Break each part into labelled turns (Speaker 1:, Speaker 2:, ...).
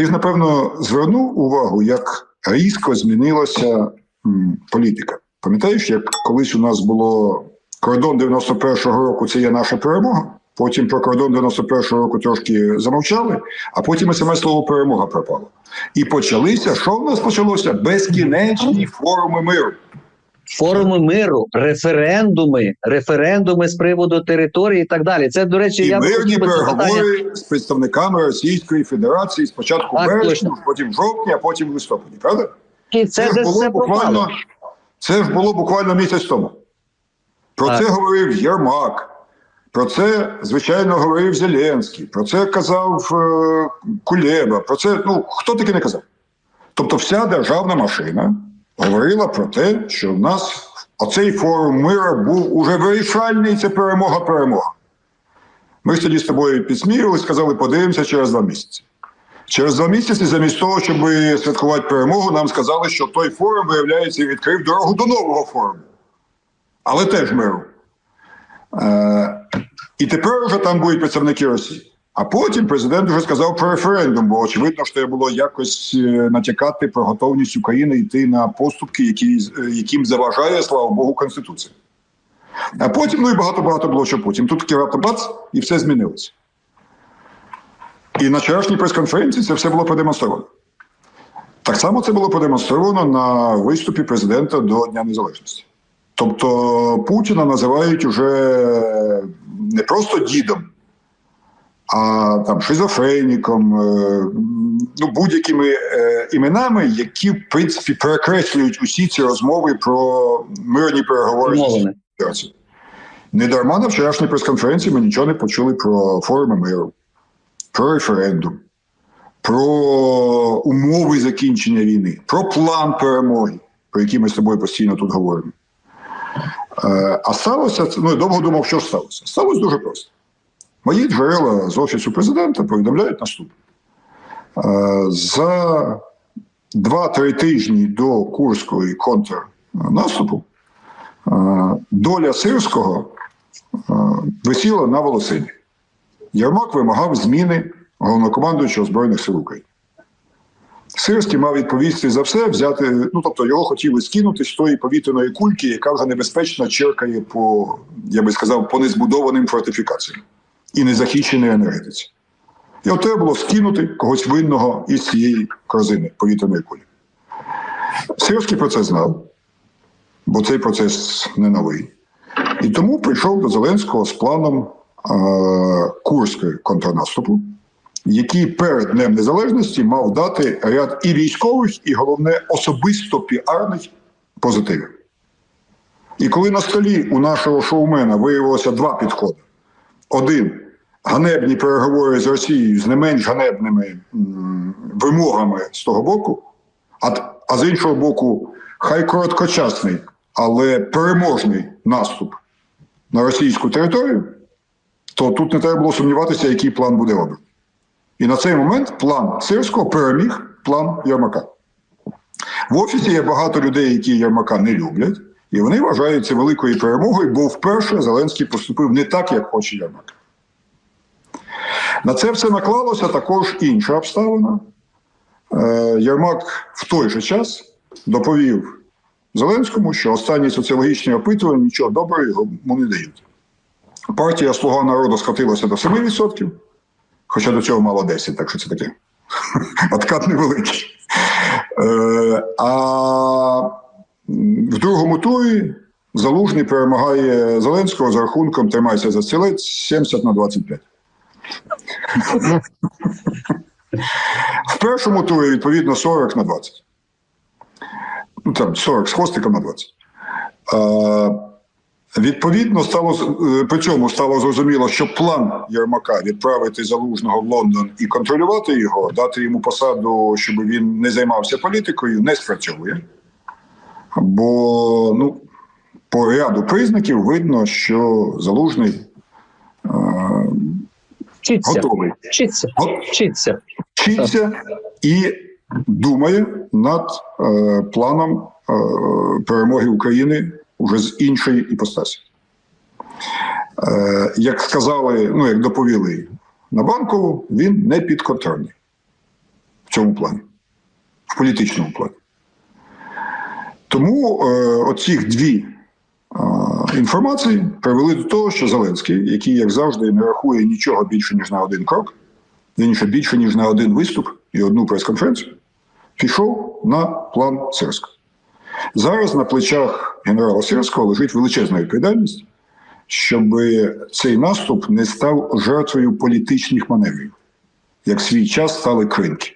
Speaker 1: Ти ж, напевно, звернув увагу, як різко змінилася політика. Пам'ятаєш, як колись у нас було кордон 91-го року це є наша перемога. Потім про кордон 91-го року трошки замовчали, а потім саме слово перемога пропало. І почалися, що в нас почалося? Безкінечні форуми миру.
Speaker 2: Форуми миру, референдуми, референдуми з приводу території і так далі. Це, до речі,
Speaker 1: І
Speaker 2: я
Speaker 1: мирні
Speaker 2: би питання.
Speaker 1: переговори з представниками Російської Федерації спочатку в
Speaker 2: Так,
Speaker 1: вересні,
Speaker 2: точно.
Speaker 1: потім в жовтні, а потім в листопаді. Правда?
Speaker 2: І це
Speaker 1: ж
Speaker 2: десь
Speaker 1: було
Speaker 2: все
Speaker 1: буквально, це ж було буквально місяць тому. Про
Speaker 2: Так.
Speaker 1: це говорив Єрмак. Про це, звичайно, говорив Зеленський, про це казав е, Кулеба. Про це, ну, хто таки не казав. Тобто, вся державна машина говорила про те, що в нас оцей форум мира був уже вирішальний, це перемога-перемога. Ми ж тоді з тобою підсміювали, сказали, подивимося через два місяці. Через два місяці, замість того, щоб святкувати перемогу, нам сказали, що той форум, виявляється, відкрив дорогу до нового форуму. Але теж миру. Е, і тепер вже там будуть представники Росії. А потім президент вже сказав про референдум, бо очевидно, що було якось е, натякати про готовність України йти на поступки, які, е, яким заважає, слава Богу, Конституція. А потім, ну і багато-багато було що потім. Тут таки раптом бац, і все змінилося. І на вчорашній прес-конференції це все було продемонстровано. Так само це було продемонстровано на виступі президента до Дня Незалежності. Тобто Путіна називають уже не просто дідом, а там шизофреніком, е, ну, будь-якими е, іменами, які, в принципі, перекреслюють усі ці розмови про мирні переговори з
Speaker 2: Умовини.
Speaker 1: Не дарма на вчорашній прес-конференції ми нічого не почули про форуми миру, про референдум, про умови закінчення війни, про план перемоги, про який ми з тобою постійно тут говоримо. Е, А сталося ну я довго думав, що ж сталося. Сталося дуже просто. Мої джерела з офісу президента повідомляють наступне: Е, за 2-3 тижні до Курської контрнаступу е, доля Сирського е, висіла на волосині. Єрмак вимагав зміни головнокомандуючого Збройних сил України. Сирський мав відповісти за все, взяти, ну тобто його хотіли скинути з тої повітряної кульки, яка вже небезпечно черкає по, я би сказав, по незбудованим фортифікаціям і незахищеній енергетиці. І треба було скинути когось винного із цієї корзини повітряної кулі. Сирський про це знав, бо цей процес не новий. І тому прийшов до Зеленського з планом е- Курської контрнаступу, який перед Днем Незалежності мав дати ряд і військових, і головне особисто піарних позитивів. І коли на столі у нашого шоумена виявилося два підходи: один ганебні переговори з Росією з не менш ганебними вимогами з того боку, а, а з іншого боку, хай короткочасний, але переможний наступ на російську територію, то тут не треба було сумніватися, який план буде обраний. І на цей момент план Сирського переміг план Єрмака. В офісі є багато людей, які Єрмака не люблять, і вони вважають це великою перемогою, бо вперше Зеленський поступив не так, як хоче Єрмак. На це все наклалося також інша обставина. Е, Єрмак в той же час доповів Зеленському, що останні соціологічні опитування нічого доброго йому не дають. Партія Слуга народу скотилася до 7%, хоча до цього мало 10, так що це таке. Откат невеликий. Е, а в другому турі Залужний перемагає Зеленського за рахунком, тримається за стілець 70 на 25. В першому турі, відповідно, 40 на 20. Ну, там 40 з хвостиком на 20. Е, Відповідно, стало е, при цьому стало зрозуміло, що план Єрмака відправити залужного в Лондон і контролювати його, дати йому посаду, щоб він не займався політикою, не спрацьовує. Бо ну, по ряду признаків видно, що залужний е,
Speaker 2: Вчиться,
Speaker 1: готовий.
Speaker 2: вчиться, вчиться.
Speaker 1: вчиться і думає над е, планом е, перемоги України уже з іншої іпостасі. Е, як сказали, ну як доповіли на банкову, він не підконтрольний. в цьому плані, в політичному плані. Тому е, оці дві е, інформації привели до того, що Зеленський, який, як завжди, не рахує нічого більше, ніж на один крок, інше більше, ніж на один виступ і одну прес-конференцію, пішов на план Сирського. Зараз на плечах генерала Сирського лежить величезна відповідальність, щоб цей наступ не став жертвою політичних маневрів, як в свій час стали кринки.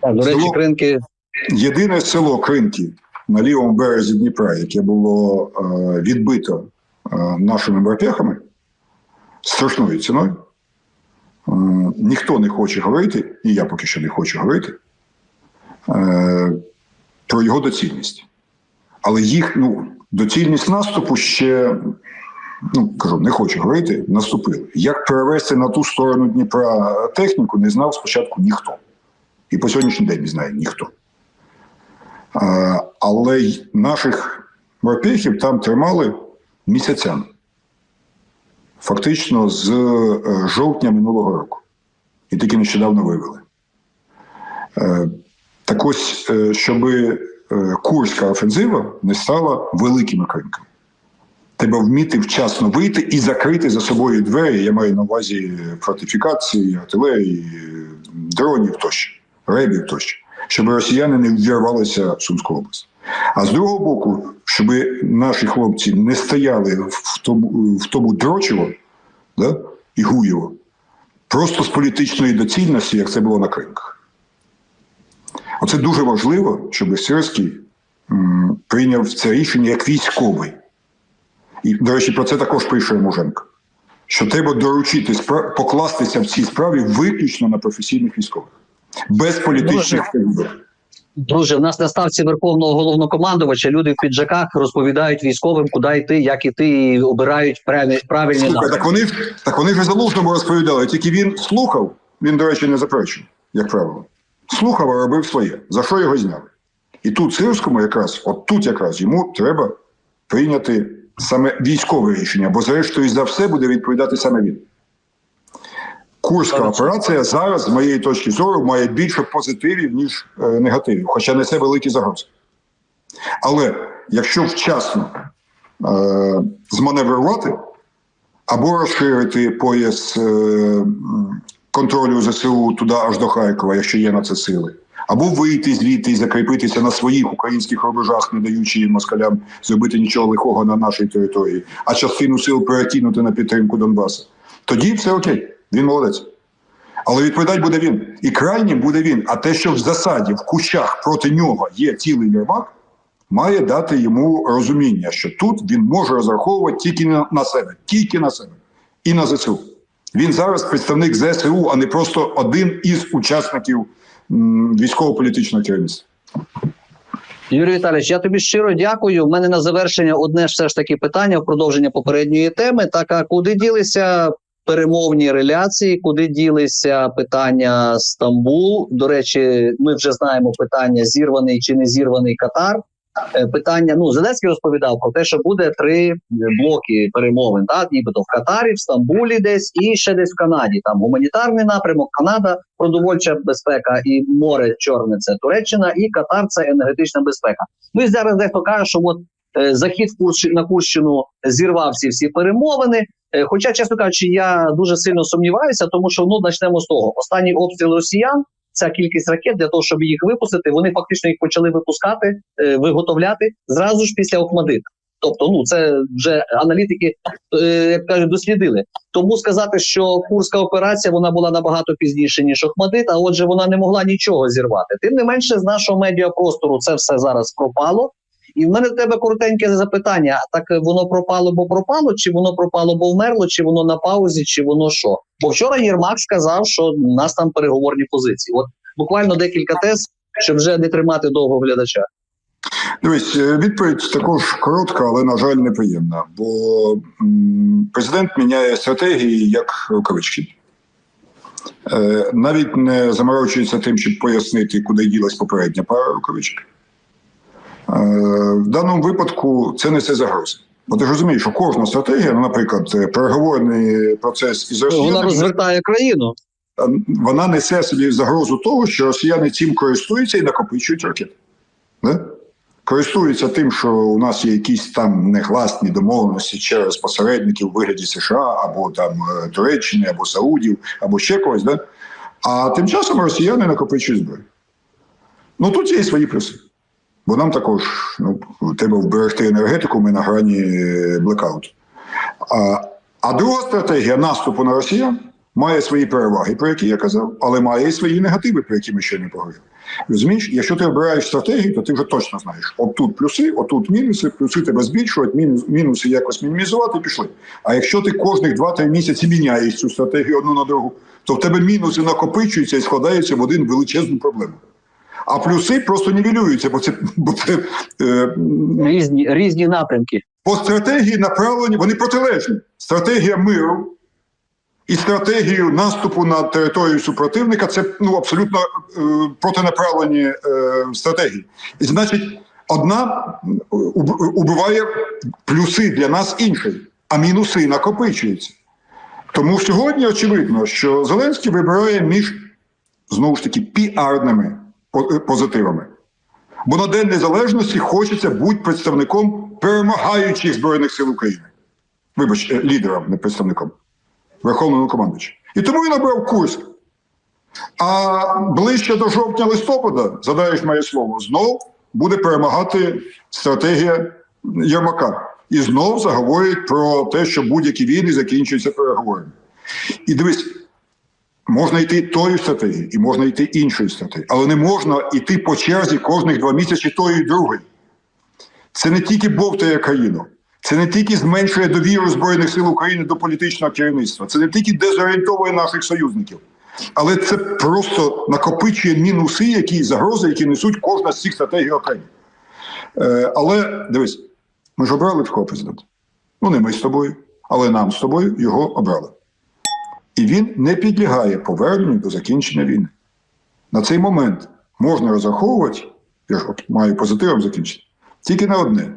Speaker 2: Так, до речі,
Speaker 1: Село-
Speaker 2: кринки
Speaker 1: Єдине село Кринки на лівому березі Дніпра, яке було е, відбито е, нашими морпехами страшною ціною. Е, ніхто не хоче говорити, і я поки що не хочу говорити про його доцільність. Але їх ну, доцільність наступу ще, ну кажу, не хочу говорити, наступили. Як перевести на ту сторону Дніпра техніку, не знав спочатку ніхто. І по сьогоднішній день не знає ніхто. Але й наших морпехів там тримали місяцями. Фактично з е, жовтня минулого року. І тільки нещодавно вивели. Е, Так ось, е, щоб Курська офензива не стала великими кринками. Треба вміти вчасно вийти і закрити за собою двері. Я маю на увазі фортифікації, артилерії, дронів тощо, ребів тощо щоб росіяни не ввірвалися в Сумську область. А з другого боку, щоб наші хлопці не стояли в тому, в тому дрочево да, і гуєво, просто з політичної доцільності, як це було на кринках. Оце дуже важливо, щоб Сирський м, прийняв це рішення як військовий. І, до речі, про це також пише Муженко. Що треба доручити покластися в цій справі виключно на професійних військових, без політичних виборів.
Speaker 2: Друже, в нас на ставці верховного головнокомандувача люди в піджаках розповідають військовим, куди йти, як іти, і обирають правильні,
Speaker 1: Слухай, так вони так вони і залужному розповідали, тільки він слухав, він, до речі, не заперечив, як правило. Слухав, а робив своє. За що його зняли? І тут Сирському якраз, от тут якраз йому треба прийняти саме військове рішення, бо зрештою за все буде відповідати саме він. Курська операція зараз, з моєї точки зору, має більше позитивів, ніж е, негативів, хоча несе великі загрози. Але якщо вчасно е, зманеврувати або розширити пояс е, контролю ЗСУ туди аж до Харкова, якщо є на це сили, або вийти звідти і закріпитися на своїх українських рубежах, не даючи москалям зробити нічого лихого на нашій території, а частину сил перекинути на підтримку Донбасу, тоді все окей, він молодець. Але відповідати буде він. І крайнім буде він. А те, що в засаді, в кущах проти нього є цілий Єрмак, має дати йому розуміння, що тут він може розраховувати тільки на, себе, тільки на себе і на ЗСУ. Він зараз представник ЗСУ, а не просто один із учасників військово-політичного керівництва.
Speaker 2: Юрій Віталійович, я тобі щиро дякую. У мене на завершення одне все ж таки питання в продовження попередньої теми. Так, а куди ділися перемовні реляції, куди ділися питання Стамбул? До речі, ми вже знаємо питання зірваний чи не зірваний Катар. Е, Питання ну Зеленський розповідав про те, що буде три блоки перемовин, так нібито в Катарі, в Стамбулі, десь і ще десь в Канаді. Там гуманітарний напрямок, Канада, продовольча безпека і море Чорне це Туреччина, і Катар це енергетична безпека. Ну і зараз дехто каже, що от е, захід на Курщину зірвав ці всі перемовини. Е, Хоча, чесно кажучи, я дуже сильно сумніваюся, тому що ну почнемо з того. Останній обстріл росіян, ця кількість ракет для того, щоб їх випустити, вони фактично їх почали випускати, е, виготовляти зразу ж після Охмадита. Тобто, ну це вже аналітики е, як кажуть, дослідили. Тому сказати, що курська операція вона була набагато пізніше ніж Охмадит, а отже, вона не могла нічого зірвати. Тим не менше, з нашого медіапростору це все зараз пропало. І в мене до тебе коротеньке запитання: а так воно пропало, бо пропало, чи воно пропало, бо вмерло, чи воно на паузі, чи воно що? Бо вчора Єрмак сказав, що у нас там переговорні позиції. От буквально декілька тез, щоб вже не тримати довго глядача.
Speaker 1: Дивись, е, відповідь також коротка, але, на жаль, неприємна. Бо президент міняє стратегії як рукавички. Е, навіть не заморочується тим, щоб пояснити, куди ділась попередня пара рукавичок. Е, в даному випадку це несе загрози. Бо ти ж розумієш, що кожна стратегія, ну, наприклад, е, переговорний процес із
Speaker 2: Вона розвертає країну.
Speaker 1: е, вона несе собі загрозу того, що росіяни цим користуються і накопичують ракети. Да? Користуються тим, що у нас є якісь там негласні домовленості через посередників у вигляді США або там Туреччини, або Саудів, або ще когось. Да? А тим часом росіяни накопичують зброю. Ну тут є і свої плюси. Бо нам також ну, треба вберегти енергетику, ми на грані блекауту. А, а друга стратегія наступу на росіян має свої переваги, про які я казав, але має і свої негативи, про які ми ще не поговорили. Розумієш, якщо ти обираєш стратегію, то ти вже точно знаєш. Отут плюси, отут мінуси, плюси тебе збільшувати, мінус, мінуси якось мінімізувати, пішли. А якщо ти кожних 2-3 місяці міняєш цю стратегію одну на другу, то в тебе мінуси накопичуються і складаються в один величезну проблему. А плюси просто нівелюються, бо це, бо це е,
Speaker 2: Різні, різні напрямки.
Speaker 1: по стратегії направлені, вони протилежні. Стратегія миру і стратегію наступу на територію супротивника це ну, абсолютно е, протинаправлені е, стратегії. І значить, одна убиває плюси для нас іншої, а мінуси накопичуються. Тому сьогодні очевидно, що Зеленський вибирає між знову ж таки піарними е, позитивами. Бо на День Незалежності хочеться бути представником перемагаючих Збройних сил України. Вибач, е, лідером, не представником, верховному командуючим. І тому він обрав курс. А ближче до жовтня-листопада, задаєш моє слово, знов буде перемагати стратегія Єрмака. І знов заговорять про те, що будь-які війни закінчуються переговорами. І дивись, Можна йти тою стратегією, і можна йти іншою стратегією, але не можна йти по черзі кожних два місяці тої і другої. Це не тільки бовтає країну, це не тільки зменшує довіру Збройних сил України до політичного керівництва, це не тільки дезорієнтовує наших союзників, але це просто накопичує мінуси, які загрози, які несуть кожна з цих стратегій окремо. Е, але дивись, ми ж обрали такого президента. Ну, не ми з тобою, але нам з тобою його обрали. І він не підлягає поверненню до закінчення війни. На цей момент можна розраховувати, я ж маю позитивом закінчити, тільки на одне.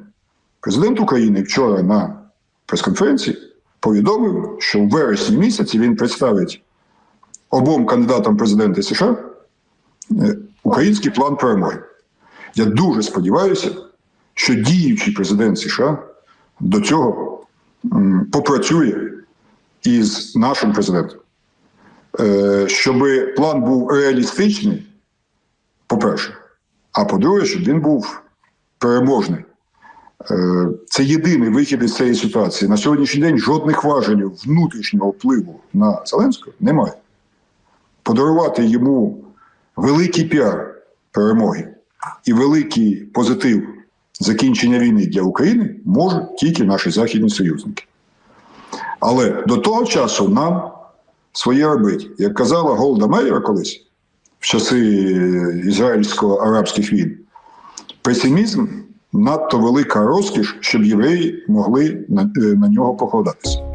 Speaker 1: Президент України вчора на прес-конференції повідомив, що в вересні місяці він представить обом кандидатам в президенти США е, український план перемоги. Я дуже сподіваюся, що діючий президент США до цього попрацює із нашим президентом, Е, щоб план був реалістичний, по-перше, а по-друге, щоб він був переможний. Е, Це єдиний вихід із цієї ситуації. На сьогоднішній день жодних важелів внутрішнього впливу на Зеленського немає. Подарувати йому великий піар перемоги і великий позитив закінчення війни для України можуть тільки наші західні союзники. Але до того часу нам своє робить. Як казала Голда Меєр колись в часи ізраїльсько-арабських війн, песимізм надто велика розкіш, щоб євреї могли на, е, на нього покладатися.